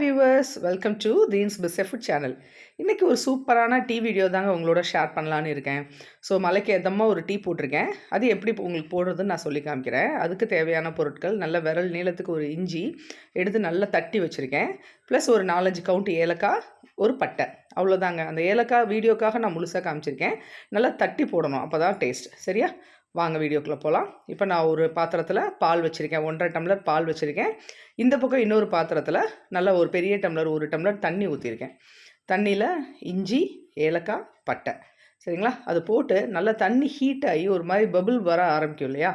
Welcome to தீன்ஸ் பிஸ்எஃபுட் channel இன்றைக்கி ஒரு சூப்பரான டீ வீடியோ தாங்க உங்களோட ஷேர் பண்ணலான்னு இருக்கேன். ஸோ மலைக்கு ஏதமாக ஒரு டீ போட்டிருக்கேன். அது எப்படி உங்களுக்கு போடுறதுன்னு நான் சொல்லி காமிக்கிறேன். அதுக்கு தேவையான பொருட்கள் நல்ல விரல் நீளத்துக்கு ஒரு இஞ்சி எடுத்து நல்லா தட்டி வச்சுருக்கேன். ப்ளஸ் ஒரு நாலஞ்சு கவுண்ட் ஏலக்காய் ஒரு பட்டை. அவ்வளோதாங்க அந்த ஏலக்காய் வீடியோக்காக நான் முழுசாக காமிச்சிருக்கேன். நல்லா தட்டி போடணும். அப்போ தான் டேஸ்ட் சரியா? வாங்க வீடியோக்குள்ளே போகலாம் இப்போ நான் ஒரு பாத்திரத்தில் பால் வச்சுருக்கேன். ஒன்றரை டம்ளர் பால் வச்சுருக்கேன். இந்த பக்கம் இன்னொரு பாத்திரத்தில் நல்லா ஒரு பெரிய டம்ளர் ஒரு டம்ளர் தண்ணி ஊற்றிருக்கேன் தண்ணியில் இஞ்சி ஏலக்காய் பட்டை. சரிங்களா? அது போட்டு நல்லா தண்ணி ஹீட் ஆகி ஒரு மாதிரி பபுள் வர ஆரம்பிக்கும் இல்லையா?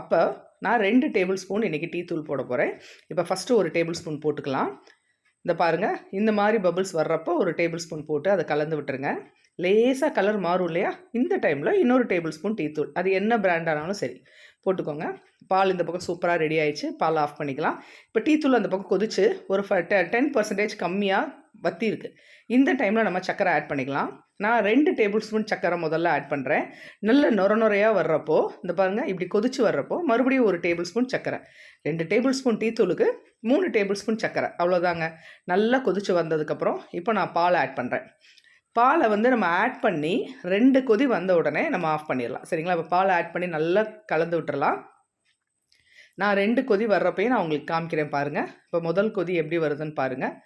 அப்போ நான் ரெண்டு டேபிள் ஸ்பூன் இன்றைக்கி டீ தூள் போட போகிறேன் இப்போ ஃபஸ்ட்டு ஒரு டேபிள் ஸ்பூன் போட்டுக்கலாம். இந்த பாருங்கள் இந்த மாதிரி பபுள்ஸ் வர்றப்போ ஒரு டேபிள் ஸ்பூன் போட்டு அதை கலந்து விட்டுருங்க. லேசாக கலர் மாறும் இல்லையா? இந்த டைமில் இன்னொரு டேபிள் ஸ்பூன் டீ தூள். அது என்ன பிராண்டானாலும் சரி. போட்டுக்கோங்க. பால் இந்த பக்கம் சூப்பராக ரெடி ஆயிடுச்சு. பால் ஆஃப் பண்ணிக்கலாம். இப்போ டீ தூள் அந்த பக்கம் கொதிச்சு ஒரு டென் பர்சன்டேஜ் கம்மியாக வத்தி இருக்குது இந்த டைமில் நம்ம சக்கரை ஆட் பண்ணிக்கலாம். நான் ரெண்டு டேபிள் ஸ்பூன் சக்கரை முதல்ல ஆட் பண்ணுறேன் நல்ல நொர நுறையாக வர்றப்போ இந்த பாருங்கள் இப்படி கொதிச்சு வர்றப்போ மறுபடியும் ஒரு டேபிள் ஸ்பூன் சக்கரை. ரெண்டு டேபிள் ஸ்பூன் டீ தூளுக்கு மூணு டேபிள் ஸ்பூன் சக்கரை. அவ்வளோதாங்க நல்லா கொதிச்சு வந்ததுக்கப்புறம் இப்போ நான் பால் ஆட் பண்ணுறேன் பாலை வந்து நம்ம ஆட் பண்ணி ரெண்டு கொதி வந்த உடனே நம்ம ஆஃப் பண்ணிடலாம். சரிங்களா? இப்போ பால் ஆட் பண்ணி நல்லா கலந்து விட்டுறலாம். நான் ரெண்டு கொதி வர்றப்பையும் நான் உங்களுக்கு காமிக்கிறேன் பாருங்கள் இப்போ முதல் கொதி எப்படி வருதுன்னு பாருங்கள்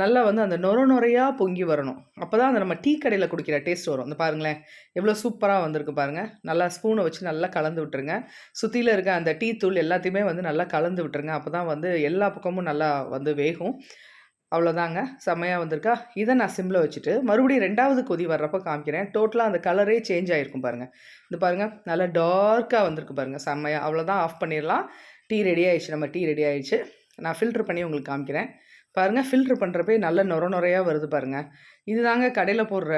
நல்லா வந்து அந்த நொர நுறையாக பொங்கி வரணும். அப்போ தான் அந்த நம்ம டீ கடையில் குடிக்கிற டேஸ்ட் வரும். அந்த பாருங்களேன். எவ்வளோ சூப்பராக வந்திருக்கு பாருங்கள் நல்லா ஸ்பூனை வச்சு நல்லா கலந்து விட்டுருங்க. சுற்றியில் இருக்க அந்த டீ தூள் எல்லாத்தையுமே வந்து நல்லா கலந்து விட்டுருங்க. அப்போ தான் வந்து எல்லா பக்கமும் நல்லா வந்து வேகும். அவ்வளோதாங்க செம்மையாக வந்திருக்கா. இதை நான் சிம்மில் வச்சுட்டு மறுபடியும் ரெண்டாவது கொதி வர்றப்போ காமிக்கிறேன். டோட்டலாக அந்த கலரே சேஞ்ச் ஆகிருக்கும் பாருங்கள் இந்த பாருங்கள் நல்லா டார்க்காக வந்திருக்கு பாருங்கள் செம்மையாக அவ்வளோதான் ஆஃப் பண்ணிடலாம். டீ ரெடி ஆயிடுச்சு. நம்ம டீ ரெடி ஆயிடுச்சு. நான் ஃபில்ட்ரு பண்ணி உங்களுக்கு காமிக்கிறேன். பாருங்கள் ஃபில்ட்ரு பண்ணுறப்பே நல்ல நுர நுறையாக வருது பாருங்கள் இது தாங்க கடையில் போடுற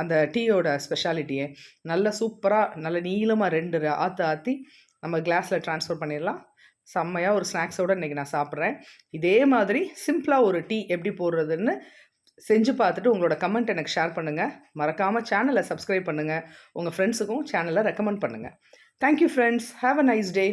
அந்த டீயோட ஸ்பெஷாலிட்டியே நல்ல சூப்பராக நல்ல நீளமாக ரெண்டு ஆற்று ஆற்றி நம்ம கிளாஸில் ட்ரான்ஸ்ஃபர் பண்ணிடலாம். செம்மையாக ஒரு ஸ்நாக்ஸோடு இன்றைக்கி நான் சாப்பிட்றேன். இதே மாதிரி சிம்பிளாக ஒரு டீ எப்படி போடுறதுன்னு செஞ்சு பார்த்துட்டு உங்களோட கமெண்ட் எனக்கு ஷேர் பண்ணுங்கள் மறக்காமல் சேனலை சப்ஸ்கிரைப் பண்ணுங்கள் உங்கள் ஃப்ரெண்ட்ஸுக்கும் சேனலை ரெக்கமெண்ட் பண்ணுங்கள் thank you friends have a nice day